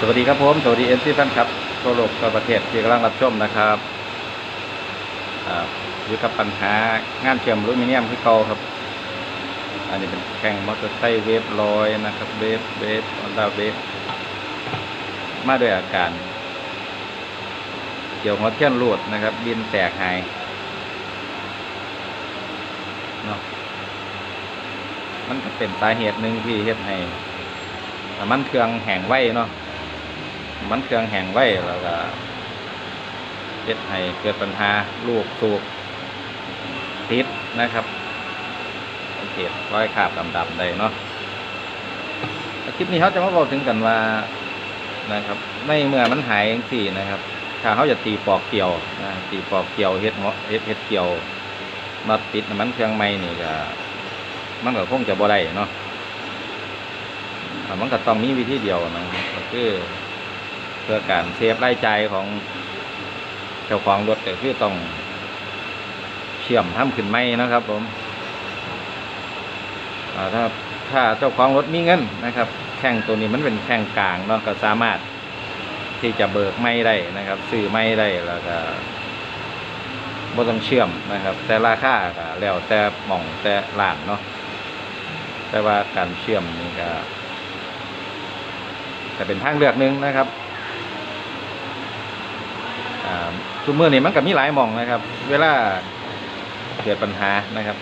สวัสดีครับผมสวัสดีเอฟซีแฟนครับทั่วโลกทั่วประเทศที่กำลังรับชมนะครับอยู่กับปัญหางานเชื่อมอลูมิเนียมที่เก่าครับ อันนี้เป็นแข่งมอเตอร์ไซค์เวฟลอยนะครับเวฟเวฟฮอนดาเวฟมาด้วยอาการ เกี่ยวหัวเทียนรูดนะครับ บินแตกหายเนาะมันก็เป็นสาเหตุหนึ่งที่เฮ็ดให้มันเครื่องแห้งไว้เนาะ มันเครื่องแห้งไว้แล้วก็เฮ็ดให้เกิดปัญหาลูกสูบติดนะครับสังเกตรอยคาบดำๆได้เนาะคลิปนี้เขาจะมาบอกถึงกันว่านะครับ ในเมื่อมันหายอย่างสี่นะครับ ถ้าเขาจะตีปอกเกี่ยวนะตีปอกเกี่ยวเฮ็ดหัวเฮ็ดเฮ็ดเกี่ยวมาติดน้ำมันเครื่องใหม่นี่ก็มันก็คงจะบ่ได้เนาะมันก็ต้องมีวิธีเดียวนะก็คือ เพื่อการเซฟรายจ่ายของเจ้าของรถก็คือต้องเชื่อมทำขึ้นใหม่นะครับ ผมถ้าถ้าเจ้าของรถมีเงินนะครับ แข่งตัวนี้มันเป็นแข่งกลางเนาะก็สามารถที่จะเบิกไม่ได้นะครับ ซื้อไม่ได้แล้วก็บ่ต้องเชื่อมนะครับ แต่ราคาก็แล้วแต่หม่องแต่ร้านเนาะแต่ว่าการเชื่อมนี่ก็จะเป็นทางเลือกหนึ่งนะครับ ทุกเมื่อนี่มันก็มีหลายมองนะครับ เวลาเกิดปัญหานะครับ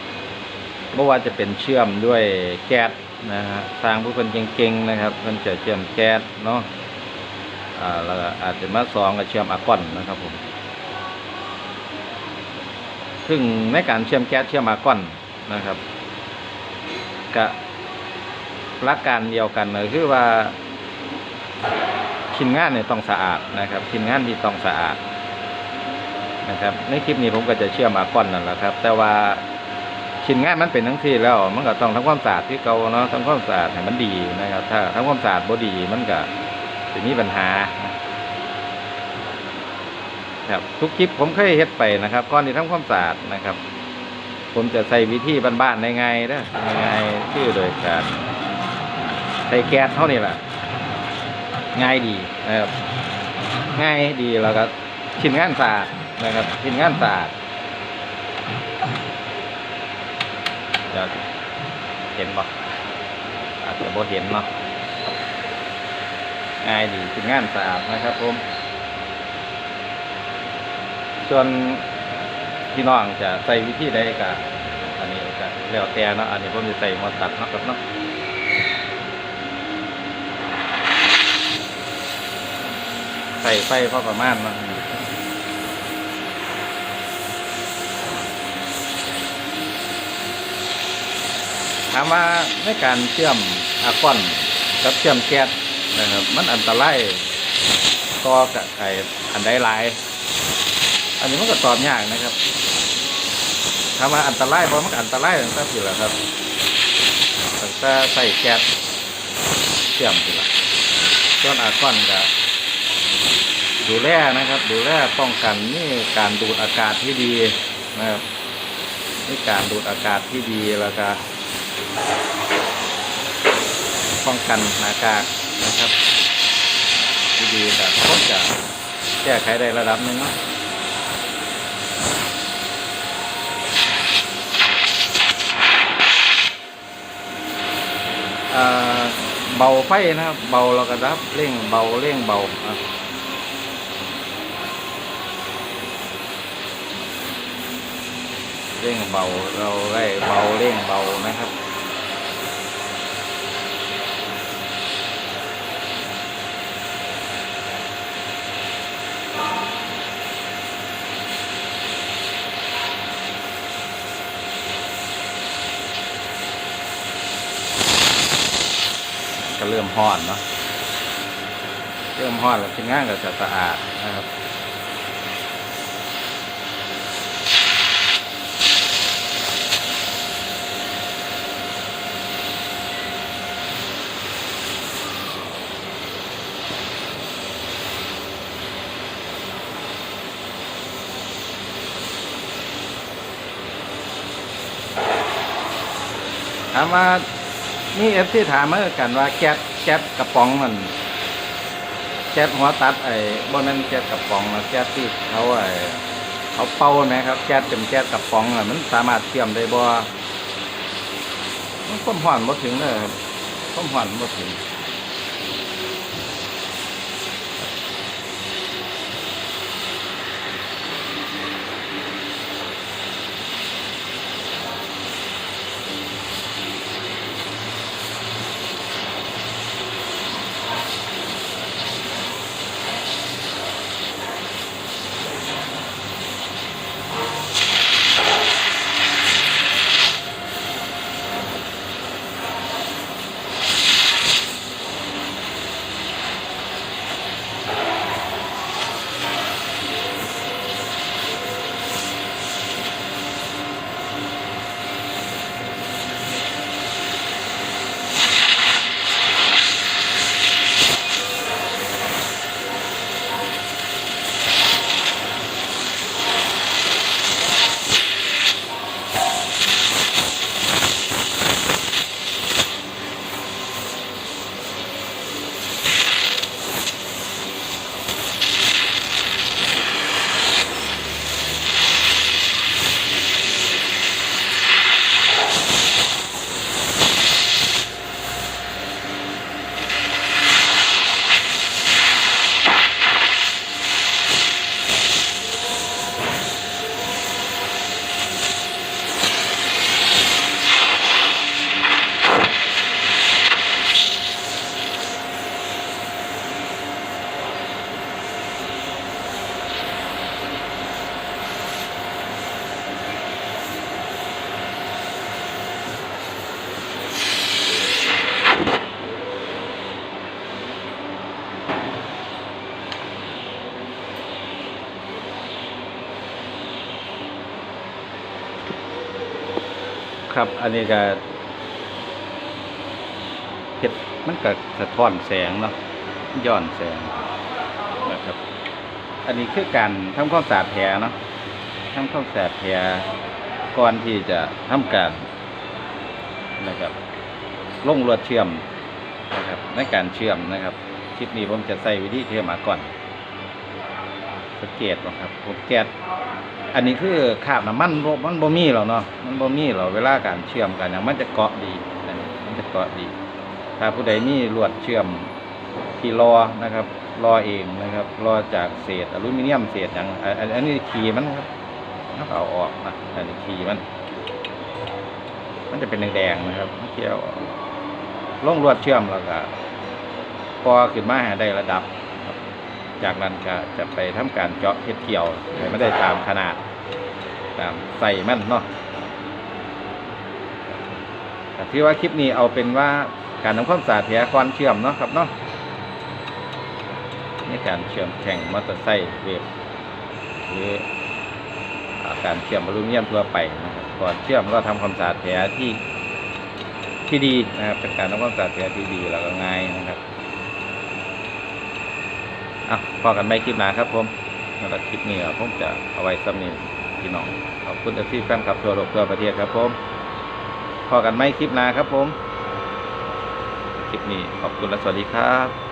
เมื่อว่าจะเป็นเชื่อมด้วยแก๊สนะฮะทางผู้คนเก่งๆนะครับมันจะเชื่อมแก๊สเนาะอ่าแล้วอาจจะมาซองกับเชื่อมอาร์กอนนะครับผมซึ่งในการเชื่อมแก๊สเชื่อมอาร์กอนนะครับก็หลักการเดียวกันเลยคือว่าชิ้นงานเนี่ยต้องสะอาดนะครับชิ้นงานที่ต้องสะอาด นะครับ ในคลิปนี้ผมก็จะเชื่อมอาร์กอนนั่นแหละครับ แต่ว่าชิ้นงานมันเป็นทั้งที่แล้ว มันก็ต้องทำความสะอาดที่เก่าเนาะทำความสะอาดให้มันดีนะครับ ถ้าทำความสะอาดบ่ดีมันก็จะมีปัญหาครับทุกคลิปผมเคยเฮ็ดไปนะครับก่อนที่ทำความสะอาดนะครับ ผมจะใส่วิธีบ้านๆในไงนะง่ายๆชื่อโดยการใส่แก๊สเท่านี้แหละง่ายดีนะครับง่ายดีแล้วก็ชิ้นงานสะอาด นะครับชิ้นงานสะอาดเดี๋ยวเห็นบ่อาจจะบ่เห็นเนาะง่ายดีถึงงานสะอาดนะครับผมส่วนพี่น้องจะใส่วิธีใดก็อันนี้ก็แล้วแต่เนาะอันนี้ผมจะใส่หัวตัดเนาะครับเนาะใส่ไฟพอประมาณเนาะ ถามว่าในการเชื่อมอาร์กอนกับเชื่อมแก๊สนะครับ มันอันตรายก็กับไออันใดหลาย อันนี้มันก็ตอบยากนะครับถามว่าอันตรายเพราะมันอันตรายตั้งแต่แหละครับตั้งแต่ใส่แก๊สเชื่อมสิละส่วนอาร์กอนก็ดูแลนะครับ ดูแลป้องกันนี่การดูดอากาศที่ดีนะครับนี่การดูดอากาศที่ดีแล้วก็ ป้องกันหน้ากากนะครับดีๆแต่ก็จะแก้ไขได้ระดับหนึ่งเนาะเบาไฟนะครับ เบาเราก็ดับเร่งเบาเร่งเบา เร่งเบาเราได้เบาเร่งเบานะครับก็เริ่มห้อนเนาะเริ่มห้อนแล้วชิ้นงานก็จะสะอาดนะครับ ถามว่านี่เอฟซีถามมากันว่าแก๊สแก๊สกระป๋องมันแก๊สหัวตัดไอ้บ่นั้นแก๊สกระป๋องนะแก๊สที่เขาไอ้เขาเป่าไหมครับแก๊สเป็นแก๊สกระป๋องอะมันสามารถเทียมได้บ่มันความหอนบ่ถึงเด้อความหอนบ่ถึง ครับ อันนี้ก็เห็ดมันก็สะท้อนแสงเนาะย้อนแสงนะครับ อันนี้คือการทำความสะอาดแผลเนาะทำความสะอาดแผลก่อนที่จะทำการนะครับลงลวดเชื่อมนะครับ ในการเชื่อมนะครับคลิปนี้ผมจะใส่วิธีเชื่อมมาก่อนสังเกตนะครับผมแก๊ส อันนี้คือคราบน้ำมันบ่มันบ่มีหรอเนาะมันบ่มีหรอเวลาการเชื่อมกันอย่างมันจะเกาะดีอันนี้มันจะเกาะดี ถ้าผู้ใดมีลวดเชื่อมที่รอนะครับรอเองนะครับรอจากเศษอลูมิเนียมเศษอย่างอันนี้ขีมันครับถ้าเอาออกนะอันนี้ขีมัน มันจะเป็นแดงๆนะครับเกี่ยวอองลวดเชื่อมแล้วก็พอขึ้นมาห้ได้ระดับ จากนั้นก็จะไปทำการเจาะเฮ็ดเกี่ยวให้มันได้ตามขนาด ตามใส่มันเนาะแต่ที่ว่าคลิปนี้เอาเป็นว่าการทำความสะอาดแผลก่อนเชื่อมเนาะครับเนาะนี่การเชื่อมแข่งมอเตอร์ไซค์เวฟหรือการเชื่อมอลูมิเนียมทั่วไปนะครับก่อนเชื่อมก็ทำความสะอาดแผลที่ที่ดีนะครับเป็นการทำความสะอาดแผลที่ดีแล้วก็ง่ายนะครับ อะพอกันไม่คลิปหนาครับผมสำหรับคลิปนี้ผมจะเอาไว้สำนีพี่น้องขอบคุณเอฟซีแฟนคลับทั่วโลกทั่วประเทศครับผมพอกันไม่คลิปหนาครับผม คลิปนี้ขอบคุณและสวัสดีครับ